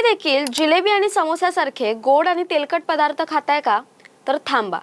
तुम्ही देखील जिलेबी आणि समोसासारखे गोड आणि तेलकट पदार्थ खाताय का? तर थांबा.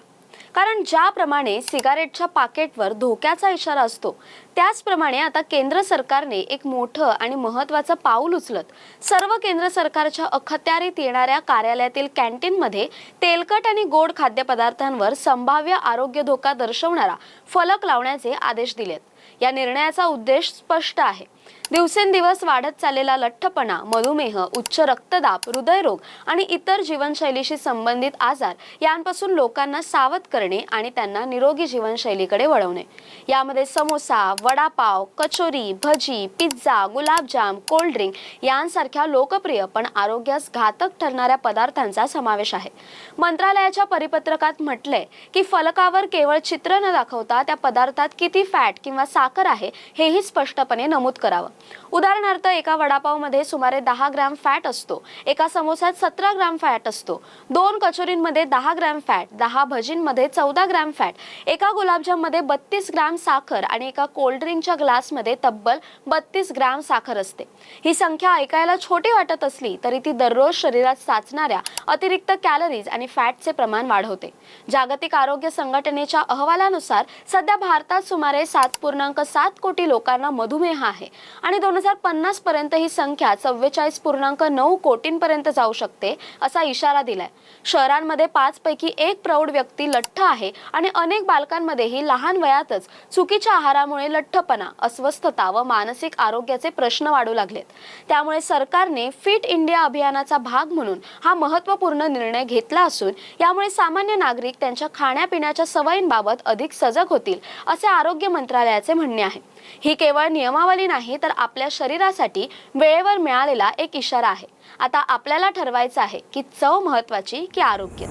कारण ज्याप्रमाणे सिगारेटच्या पाकेटवर धोक्याचा इशारा असतो त्याचप्रमाणे आता केंद्र सरकारने एक मोठं आणि महत्त्वाचं पाऊल उचलत सर्व केंद्र सरकारच्या अखत्यारीत येणाऱ्या कार्यालयातील कॅन्टीनमध्ये तेलकट आणि गोड खाद्यपदार्थांवर संभाव्य आरोग्य धोका दर्शवणारा फलक लावण्याचे आदेश दिलेत. या निर्णयाचा उद्देश स्पष्ट आहे. दिवसेंदिवस वाढत चाललेला लठ्ठपणा मधुमेह उच्च रक्तदाब हृदयरोग आणि इतर जीवनशैलीशी संबंधित आजार यांपासून लोकांना सावध करणे आणि त्यांना निरोगी जीवनशैलीकडे वळवणे. यामध्ये samosa vada pav kachori bhaji pizza gulab jamun cold drink यांसारख्या लोकप्रिय पण आरोग्यास घातक ठरणाऱ्या पदार्थांचा समावेश आहे. मंत्रालयाच्या परिपत्रकात म्हटलंय की फलकावर केवळ चित्र न दाखवता त्या पदार्थात किती फॅट किंवा साखर आहे हेही स्पष्टपणे नमूद करावं. उदाहरणार्थ एका वडापावमध्ये सुमारे दहा ग्रॅम फॅट असतो एका समोस्यात सतरा ग्रॅम फॅट असतो दोन कचोरींमध्ये दहा ग्रॅम फॅट दहा भजींमध्ये चौदा ग्रॅम फॅट एका गुलाबजाममध्ये बत्तीस ग्रॅम साखर आणि एका कोल्ड्रिंकच्या ग्लासमध्ये तब्बल बत्तीस ग्रॅम साखर असते. ही संख्या ऐकायला छोटी वाटत असली तरी ती दररोज शरीरात साचणाऱ्या अतिरिक्त कॅलरीज आणि फॅटचे प्रमाण वाढवते. जागतिक आरोग्य संघटनेच्या अहवालानुसार सध्या भारतात सुमारे सात पूर्णांक सात कोटी लोकांना मधुमेह आहे आणि दोन हजार पन्नास पर्यंत ही संख्या चव्वेचाळीस पूर्णांक नऊ कोटींपर्यंत जाऊ शकते असा इशारा दिलाय. शहरांमध्ये पाच पैकी एक प्रौढ व्यक्ती लठ्ठ आहे आणि अनेक बालकांमध्येही लहान वयातच चुकीच्या आहारामुळे लठ्ठपणा अस्वस्थता व मानसिक आरोग्याचे प्रश्न वाढू लागलेत. त्यामुळे सरकारने फिट इंडिया अभियानाचा भाग म्हणून हा महत्त्वपूर्ण निर्णय घेतला असून यामुळे सामान्य नागरिक त्यांच्या खाण्यापिण्याच्या सवयींबाबत अधिक सजग होतील असे आरोग्य मंत्रालयाचे म्हणणे आहे. ही केवळ नियमावली नाही तर आपल्या शरीरासाठी वेळेवर मिळालेला एक इशारा आहे. आता आपल्याला ठरवायचं आहे की चव महत्वाची की आरोग्य?